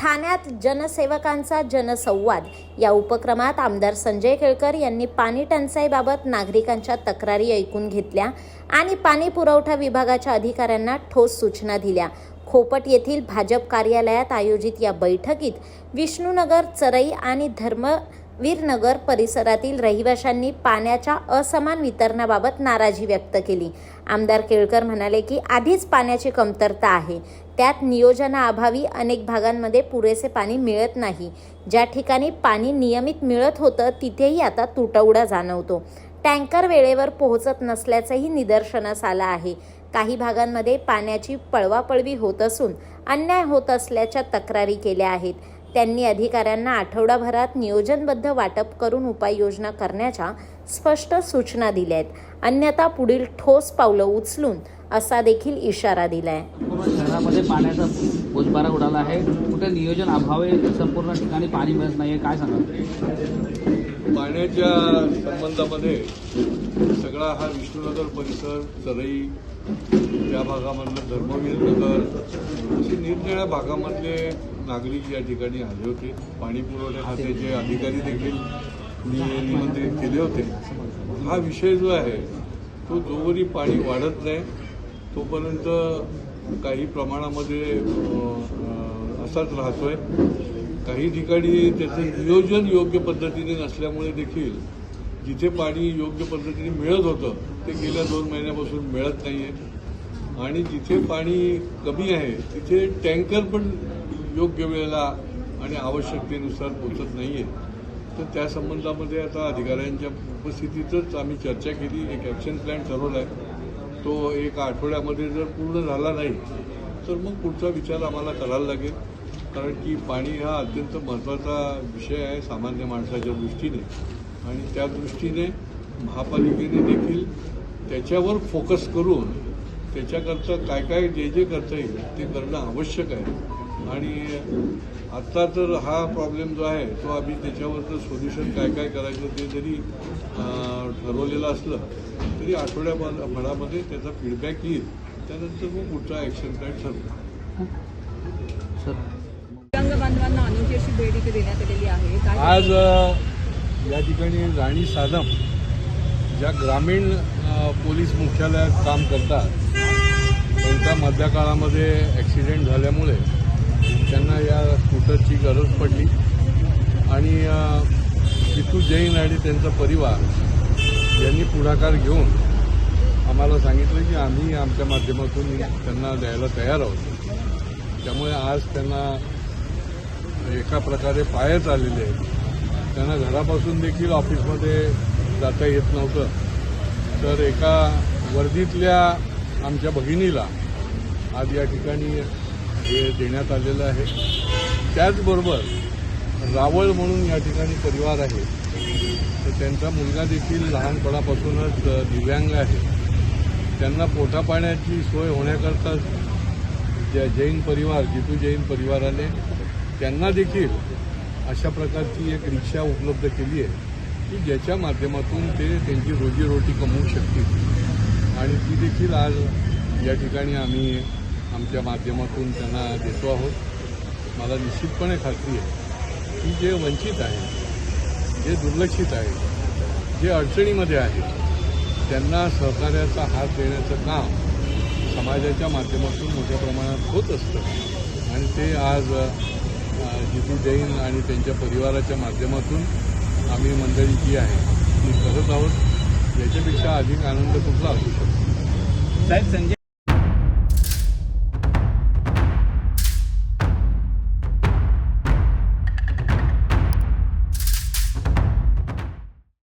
ठाण्यात जनसेवकांचा जनसंवाद. या उपक्रमात आमदार संजय केळकर यांनी पाणी टंचाईबाबत नागरिकांच्या तक्रारी ऐकून घेतल्या आणि पाणी पुरवठा विभागाच्या अधिकाऱ्यांना ठोस सूचना दिल्या. खोपट येथील भाजप कार्यालयात आयोजित या बैठकीत विष्णुनगर चरई आणि धर्म वीरनगर परिसरातील रहिवाशांनी पाण्याच्या असमान वितरणाबाबत नाराजी व्यक्त केली. आमदार केळकर म्हणाले की आधीच पाण्याची कमतरता आहे. त्यात नियोजनाअभावी अनेक भागांमध्ये पुरेसे पाणी मिळत नाही. ज्या ठिकाणी पाणी नियमित मिळत होतं तिथेही आता तुटवडा जाणवतो. टँकर वेळेवर पोहोचत नसल्याचंही निदर्शनास आलं आहे. काही भागांमध्ये पाण्याची पळवापळवी होत असून अन्याय होत असल्याच्या तक्रारी केल्या आहेत. त्यांनी अधिकाऱ्यांना आठवडाभरात नियोजनबद्ध वाटप करून उपाययोजना करण्याच्या स्पष्ट सूचना दिल्या आहेत अन्यथा पुढील ठोस पावलं उचलून असा देखील इशारा दिलाय. संपूर्ण शहरामध्ये पाण्याचा बोजबारा उडाला आहे. कुठे नियोजन अभावे संपूर्ण ठिकाणी पाणी मिळत नाही काय सांगा पाण्याच्या संबंधामध्ये सगळा हा विष्णुनगर परिसर चरई या भागामधलं धर्मवीर नगर असे निरनिळ्या भागामधले नागरिक या ठिकाणी आले होते. पाणी पुरवठा खात्याचे अधिकारी देखील निमंत्रित केले होते. हा विषय जो आहे तो जोवरी पाणी वाढत नाही. तोपर्यंत काही प्रमाणामध्ये असाच राहतोय. काही ठिकाणी त्याचं नियोजन योग्य पद्धतीने नसल्यामुळे देखील जिथे पाणी योग्य पद्धतीने मिळत होतं ते गेल्या दोन महिन्यापासून मिळत नाही आहे आणि जिथे पाणी कमी आहे तिथे टँकर पण योग्य वेळेला आणि आवश्यकतेनुसार पोचत नाही आहे तर त्या संबंधामध्ये आता अधिकाऱ्यांच्या उपस्थितीतच आम्ही चर्चा केली. एक ॲक्शन प्लॅन ठरवला आहे तो एका आठवड्यामध्ये जर पूर्ण झाला नाही तर मग पुढचा विचार आम्हाला करायला लागेल. कारण की पाणी हा अत्यंत महत्त्वाचा विषय आहे सामान्य माणसाच्या दृष्टीने. आणि त्या दृष्टीने महापालिकेने देखील त्याच्यावर फोकस करून त्याच्याकरता काय काय जे जे करता येईल ते करणं आवश्यक आहे. आणि आत्ता तर हा प्रॉब्लेम जो आहे तो आम्ही त्याच्यावरचं सोल्युशन काय काय करायचं ते जरी ठरवलेलं असलं तरी आठवड्याभरामध्ये त्याचा फीडबॅक येईल. त्यानंतर मग पुढचा ॲक्शन प्लॅन ठरवू. सर भेट इथे देण्यात आलेली आहे. आज या ठिकाणी राणी साधम ज्या ग्रामीण पोलीस मुख्यालयात काम करतात त्यांचा मधल्या काळामध्ये ॲक्सिडेंट झाल्यामुळे त्यांना या स्कूटरची गरज पडली. आणि जितू जैन आणि त्यांचा परिवार यांनी पुढाकार घेऊन आम्हाला सांगितलं की आम्ही आमच्या माध्यमातून त्यांना द्यायला तयार आहोत. त्यामुळे आज त्यांना म्हणजे एका प्रकारे पायच आलेले आहेत. त्यांना घरापासून देखील ऑफिसमध्ये जाता येत नव्हतं. तर एका वर्दीतल्या आमच्या भगिनीला आज या ठिकाणी हे देण्यात आलेलं आहे. त्याचबरोबर रावळ म्हणून या ठिकाणी परिवार आहे. तर त्यांचा मुलगा देखील लहानपणापासूनच दिव्यांग आहे. त्यांना पोटापाण्याची सोय होण्याकरता ज्या जैन परिवार जितू जैन परिवाराने त्यांना देखील अशा प्रकारची एक रिक्षा उपलब्ध केली आहे की ज्याच्या माध्यमातून ते त्यांची रोजीरोटी कमवू शकतील. आणि ती देखील आज या ठिकाणी आम्ही आमच्या माध्यमातून त्यांना देतो आहोत. मला निश्चितपणे खात्री आहे की जे वंचित आहे जे दुर्लक्षित आहे जे अडचणीमध्ये आहेत त्यांना सहकार्याचा हात देण्याचं काम समाजाच्या माध्यमातून मोठ्या प्रमाणात होत असतं. आणि ते आज जितू जैन आणि त्यांच्या परिवाराच्या माध्यमातून आम्ही मंडळी जी आहे. ती करत आहोत. याच्यापेक्षा अधिक आनंद कुठला असू शकतो. साहेब संजय